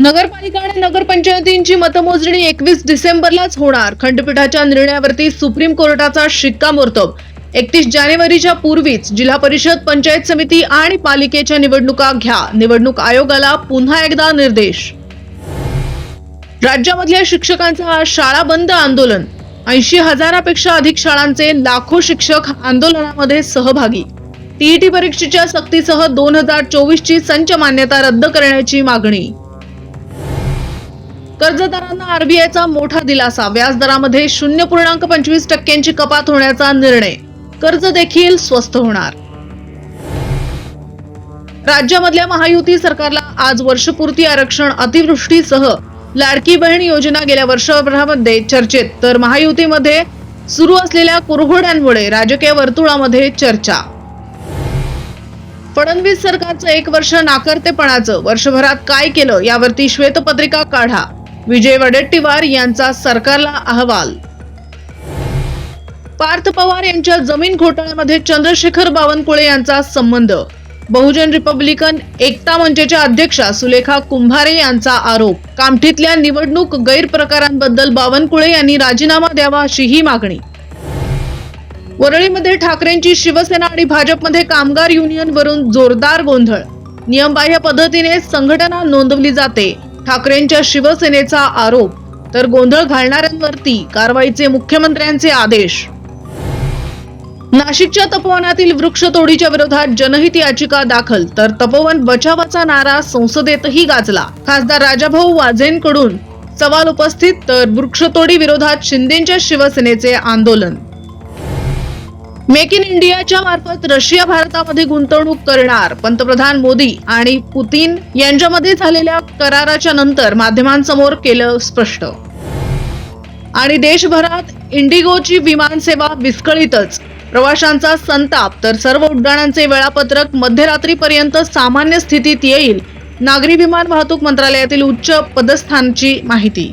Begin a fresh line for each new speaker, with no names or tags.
नगरपालिका आणि नगरपंचायतींची मतमोजणी एकवीस डिसेंबरलाच होणार. खंडपीठाच्या निर्णयावरती सुप्रीम कोर्टाचा शिक्कामोर्तब. एकतीस जानेवारीच्या पूर्वीच जिल्हा परिषद पंचायत समिती आणि पालिकेच्या निवडणुका घ्या. निवडणूक आयोगाला पुन्हा एकदा निर्देश. राज्यामधल्या शिक्षकांचा शाळा बंद आंदोलन. ऐंशी हजारापेक्षा अधिक शाळांचे लाखो शिक्षक आंदोलनामध्ये सहभागी. टीईटी परीक्षेच्या सक्तीसह दोन हजार चोवीसची संच मान्यता रद्द करण्याची मागणी. कर्जदारांना आरबीआयचा मोठा दिलासा. व्याजदरामध्ये शून्य पूर्णांक पंचवीस टक्क्यांची कपात होण्याचा निर्णय. कर्ज देखील स्वस्त होणार. राज्यामधल्या महायुती सरकारला आज वर्षपूर्ती आरक्षण अतिवृष्टीसह लाडकी बहीण योजना गेल्या वर्षभरामध्ये चर्चेत. तर महायुतीमध्ये सुरू असलेल्या कुरघोड्यांमुळे राजकीय वर्तुळामध्ये चर्चा. फडणवीस सरकारचं एक वर्ष नाकर्तेपणाचं वर्षभरात काय केलं यावरती श्वेतपत्रिका काढा. विजय वडेट्टीवार यांचा सरकारला अहवाल. पार्थ पवार यांच्या जमीन घोटाळ्यामध्ये चंद्रशेखर बावनकुळे यांचा संबंध. बहुजन रिपब्लिकन एकता मंचच्या अध्यक्षा सुलेखा कुंभारे यांचा आरोप. कामठीतल्या निवडणूक गैरप्रकारांबद्दल बावनकुळे यांनी राजीनामा द्यावा अशी ही मागणी. वरळीमध्ये ठाकरेंची शिवसेना आणि भाजपमध्ये कामगार युनियनवरून जोरदार गोंधळ. नियमबाह्य पद्धतीने संघटना नोंदवली जाते. ठाकरेंच्या शिवसेनेचा आरोप तर गोंधळ घालणाऱ्यांवरती कारवाईचे मुख्यमंत्र्यांचे आदेश. नाशिकच्या तपोवनातील वृक्षतोडीच्या विरोधात जनहित याचिका दाखल तर तपोवन बचावाचा नारा संसदेतही गाजला. खासदार राजाभाऊ वाझेंकडून सवाल उपस्थित तर वृक्षतोडी विरोधात शिंदेच्या शिवसेनेचे आंदोलन. मेक इन इंडियाच्या मार्फत रशिया भारतामध्ये गुंतवणूक करणार पंतप्रधान मोदी आणि पुतीन यांच्यामध्ये झालेल्या कराराच्या नंतर माध्यमांसमोर केलं स्पष्ट. आणि देशभरात इंडिगोची विमानसेवा विस्कळीतच. प्रवाशांचा संताप तर सर्व उड्डाणांचे वेळापत्रक मध्यरात्रीपर्यंत सामान्य स्थितीत येईल नागरी विमान वाहतूक मंत्रालयातील उच्च पदस्थानची माहिती.